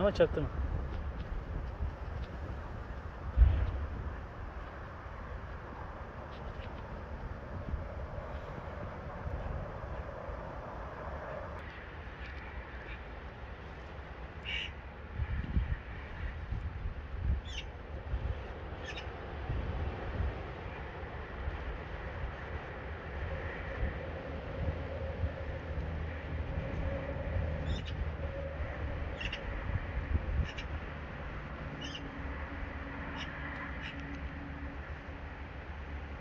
Ama çaktırma.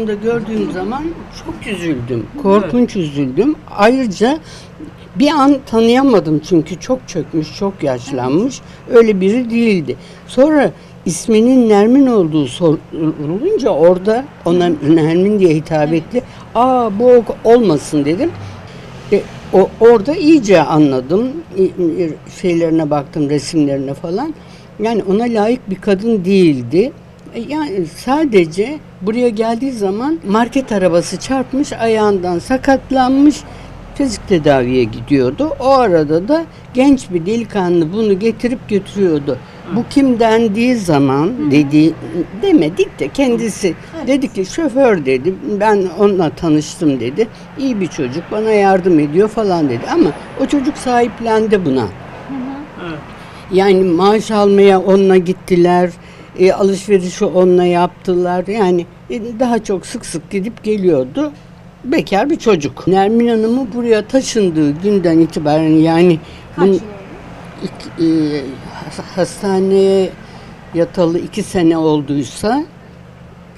Onu da gördüğüm zaman çok üzüldüm. Korkunç üzüldüm. Ayrıca bir an tanıyamadım çünkü çok çökmüş, çok yaşlanmış. Öyle biri değildi. Sonra isminin Nermin olduğu sorulunca orada ona Nermin diye hitap etti. Aa bu olmasın dedim. E, o, orada iyice anladım. E, e, Şeylerine baktım, resimlerine falan. Yani ona layık bir kadın değildi. E, Yani sadece buraya geldiği zaman market arabası çarpmış, ayağından sakatlanmış, fizik tedaviye gidiyordu. O arada da genç bir delikanlı bunu getirip götürüyordu. Bu kim dendiği zaman dedi demedik de kendisi dedi ki şoför dedi ben onunla tanıştım dedi. İyi bir çocuk bana yardım ediyor falan dedi ama o çocuk sahiplendi buna. Evet. Yani maaş almaya onunla gittiler. E, alışverişi onunla yaptılar. Yani e, daha çok sık sık gidip geliyordu. Bekar bir çocuk. Nermin Hanım'ı buraya taşındığı günden itibaren yani bunun ilk, e, has- hastaneye yatalı iki sene olduysa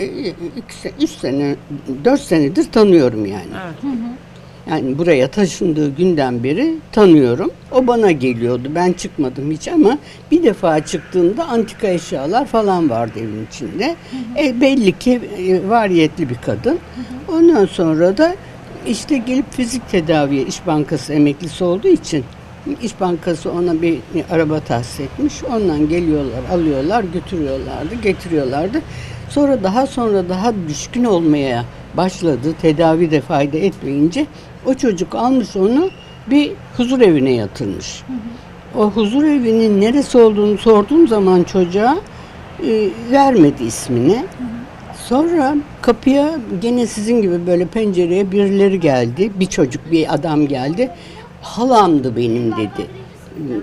e, iki, se- üç sene, dört senedir tanıyorum yani. Evet. Yani buraya taşındığı günden beri tanıyorum. O bana geliyordu. Ben çıkmadım hiç ama bir defa çıktığında antika eşyalar falan vardı evin içinde. E, belli ki e, variyetli bir kadın. Ondan sonra da işte gelip fizik tedaviye İş Bankası emeklisi olduğu için İş Bankası ona bir araba tahsis etmiş. Ondan geliyorlar, alıyorlar, götürüyorlardı, getiriyorlardı. Sonra daha sonra daha düşkün olmaya başladı. Tedavi de fayda etmeyince o çocuk almış onu bir huzur evine yatırmış. O huzur evinin neresi olduğunu sorduğum zaman çocuğa e, vermedi ismini. Sonra kapıya gene sizin gibi böyle pencereye birileri geldi. Bir çocuk, bir adam geldi. Halamdı benim dedi.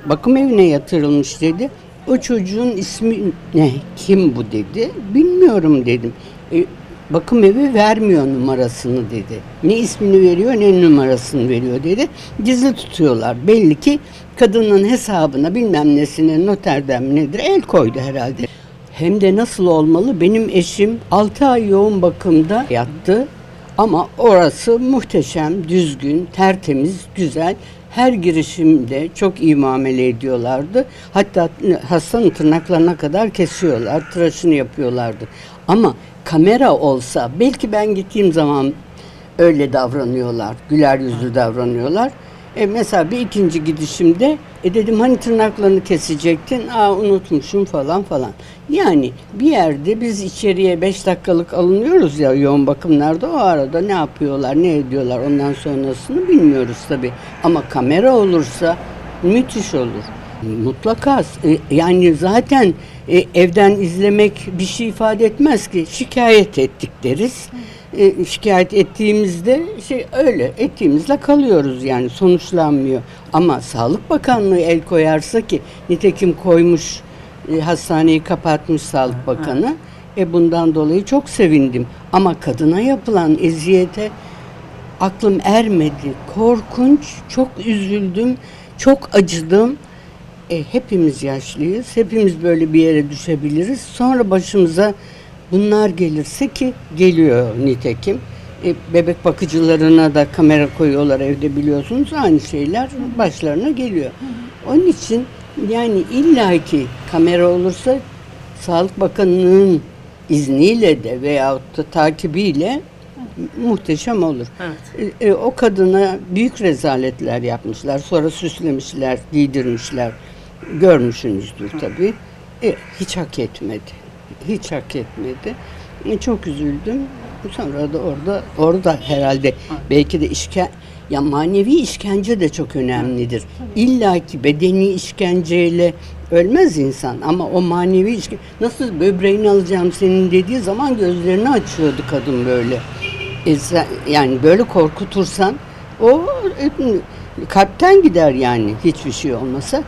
Bakım evine yatırılmış dedi. O çocuğun ismi ne? Kim bu dedi. Bilmiyorum dedim. E, bakım evi vermiyor numarasını dedi. Ne ismini veriyor ne numarasını veriyor dedi. Gizli tutuyorlar. Belli ki kadının hesabına bilmem nesine noterden nedir el koydu herhalde. Hem de nasıl olmalı? Benim eşim 6 ay yoğun bakımda yattı. Ama orası muhteşem, düzgün, tertemiz, güzel. Her girişimde çok iyi muamele ediyorlardı. Hatta hastanın tırnaklarına kadar kesiyorlar, tıraşını yapıyorlardı. Ama kamera olsa belki ben gittiğim zaman öyle davranıyorlar, güler yüzlü davranıyorlar. E mesela bir ikinci gidişimde e dedim hani tırnaklarını kesecektin, aa unutmuşum falan falan. Yani bir yerde biz içeriye 5 dakikalık alınıyoruz ya yoğun bakımlarda o arada ne yapıyorlar, ne ediyorlar ondan sonrasını bilmiyoruz tabii. Ama kamera olursa müthiş olur. Mutlaka e, yani zaten e, evden izlemek bir şey ifade etmez ki şikayet ettik deriz. E, şikayet ettiğimizde şey öyle ettiğimizle kalıyoruz yani sonuçlanmıyor. Ama Sağlık Bakanlığı el koyarsa ki nitekim koymuş hastaneyi kapatmış Sağlık Bakanı. E bundan dolayı çok sevindim. Ama kadına yapılan eziyete aklım ermedi. Korkunç, çok üzüldüm, çok acıdım. E, hepimiz yaşlıyız. Hepimiz böyle bir yere düşebiliriz. Sonra başımıza bunlar gelirse ki geliyor nitekim. E, bebek bakıcılarına da kamera koyuyorlar evde biliyorsunuz. Aynı şeyler başlarına geliyor. Onun için yani illaki kamera olursa Sağlık Bakanı'nın izniyle de veyahut da takibiyle muhteşem olur. Evet. E, e, o kadına büyük rezaletler yapmışlar. Sonra süslemişler, giydirmişler. Görmüşsünüzdür tabii. E, hiç hak etmedi. Hiç hak etmedi. E, çok üzüldüm. Sonra da orada orada herhalde belki de işke ya manevi işkence de çok önemlidir. İlla ki bedeni işkenceyle ölmez insan ama o manevi işkence nasıl böbreğini alacağım senin dediği zaman gözlerini açıyordu kadın böyle. E sen- yani böyle korkutursan o kalpten gider yani hiçbir şey olmasa.